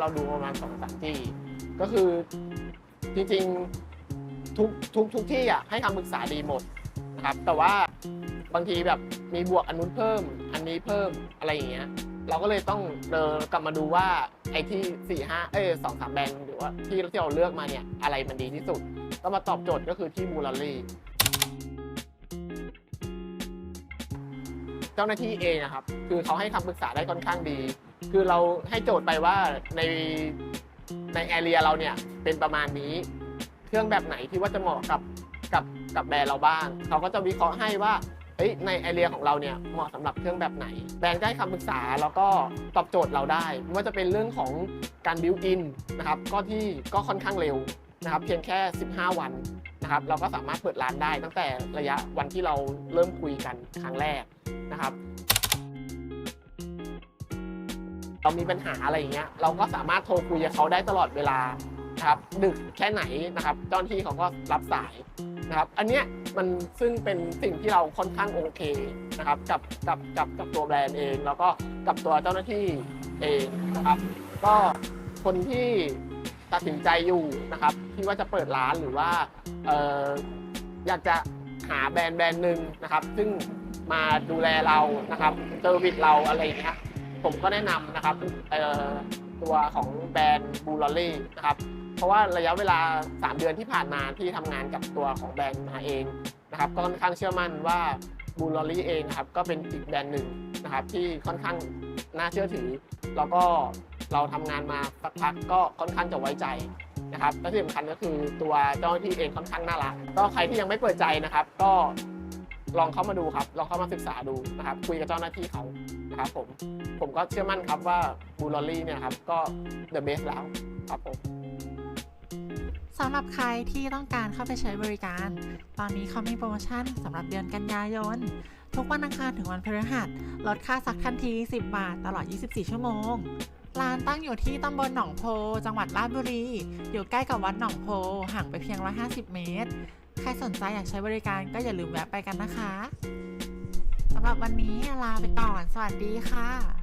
ว่าเราดูประมาณสองสามที่ ก็คือจริงๆทุกทุกทุกที่อะให้คำปรึกษาดีหมดนะครับ แต่ว่าบางทีแบบมีบวกอันนู้นเพิ่ม อันนี้เพิ่มอะไรอย่างเงี้ย เราก็เลยต้องเดินกลับมาดูว่าไอ้ที่สี่ห้าเอ้สองสามแบรนด์หรือว่าที่ที่เราเลือกมาเนี่ยอะไรมันดีที่สุด ก็มาตอบโจทย์ก็คือที่บูลลลี่เจ้าหน้าที่เองนะครับ คือเขาให้คำปรึกษาได้ค่อนข้างดี คือเราให้โจทย์ไปว่าในในแอเรียเราเนี่ยเป็นประมาณนี้ เครื่องแบบไหนที่ว่าจะเหมาะกับกับกับแบรนด์เราบ้าง เขาก็จะวิเคราะห์ให้ว่าเฮ้ยในแอเรียของเราเนี่ยเหมาะสำหรับเครื่องแบบไหน แบรนด์ก็ให้คำปรึกษาแล้วก็ตอบโจทย์เราได้ไม่ว่าจะเป็นเรื่องของการบิวอินนะครับก็ที่ก็ค่อนข้างเร็วนะครับเพียงแค่ 15 วันนะครับเราก็สามารถเปิดร้านได้ตั้งแต่ระยะวันที่เราเริ่มคุยกันครั้งแรกนะครับ เรามีปัญหาอะไรอย่างเงี้ยเราก็สามารถโทรคุยกับเขาได้ตลอดเวลาครับดึกแค่ไหนนะครับเจ้าหน้าที่เขาก็รับสายนะครับ อันเนี้ยมันซึ่งเป็นสิ่งที่เราค่อนข้างโอเคนะครับกับกับกับกับตัวแบรนด์เอง แล้วก็กับตัวเจ้าหน้าที่เองนะครับ ก็คนที่ตัดสินใจอยู่นะครับที่ว่าจะเปิดร้านหรือว่าเอ่ออยากจะหาแบรนด์แบรนด์หนึ่งนะครับ ซึ่งมาดูแลเรานะครับเซอร์วิสเราอะไรอย่างเงี้ย ผมก็แนะนำนะครับตัวของแบรนด์บูลลี่นะครับเพราะว่าระยะเวลา 3 เดือนที่ผ่านมาที่ทำงานกับตัวของแบรนด์มาเองนะครับก็ค่อนข้างเชื่อมั่นว่าบูลลี่เองนะครับก็เป็นอีกแบรนด์หนึ่งนะครับที่ค่อนข้างน่าเชื่อถือ แล้วก็เราทำงานมาสักพักก็ค่อนข้างจะไว้ใจนะครับและที่สำคัญก็คือตัวเจ้าหน้าที่เองค่อนข้างน่ารัก ก็ใครที่ยังไม่เปิดใจนะครับ ก็ ลองเข้ามาดูครับ ลองเข้ามาศึกษาดูนะครับ คุยกับเจ้าหน้าที่เขานะครับผมผมก็เชื่อมั่นครับว่าบูลลลี่เนี่ยครับก็ the best แล้วครับผมสำหรับใครที่ต้องการเข้าไปใช้บริการ ตอนนี้เขามีโปรโมชั่นสำหรับเดือนกันยายน ทุกวันอังคารถึงวันพฤหัสลดค่าซักทันที 10 บาทตลอด 24 ชั่วโมง ร้านตั้งอยู่ที่ตำบลหนองโพ จังหวัดราชบุรี อยู่ใกล้กับวัดหนองโพ ห่างไปเพียง 150 เมตร ใครสนใจอยากใช้บริการก็อย่าลืมแวะไปกันนะคะสำหรับวันนี้ลาไปก่อน สวัสดีค่ะ